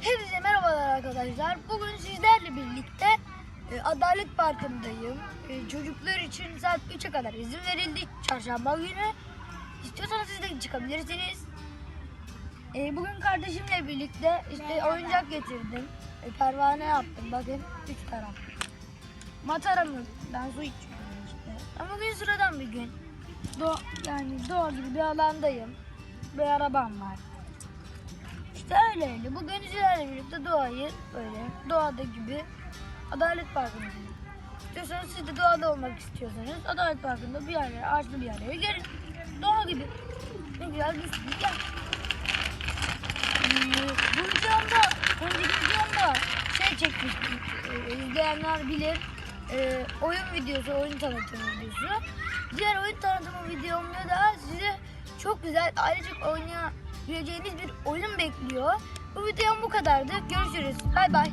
Hepinize merhabalar arkadaşlar. Bugün sizlerle birlikte e, Adalet Parkı'ndayım. E, çocuklar için saat 3'e kadar izin verildi. Çarşamba günü. İstiyorsanız siz de çıkabilirsiniz. E, bugün kardeşimle birlikte işte oyuncak getirdim. E, pervane yaptım. Bakın 3 taraf. Mataramızdan su içiyorum işte. Ama bugün sıradan bir gün. Doğa, yani doğa gibi bir alandayım. Bir arabam var. İşte öyle öyle. Bugün sizlerle birlikte doğayı böyle doğada gibi Adalet Parkı'ndayız. İstiyorsanız siz de doğada olmak istiyorsanız Adalet Parkı'nda bir yerlere, ağaçlı bir yerlere gelin. Doğa gibi. Ne güzel bir sürü yer. Ee, bu videomda, önceki videomda şey çekmiştim. Ee, izleyenler bilir. Ee, oyun videosu, oyun tanıtımı videosu. Diğer oyun tanıtımı videomda da size çok güzel ailecek oynayabileceğiniz bir oyun bekliyor. Bu videom bu kadardı. Görüşürüz. Bay bay.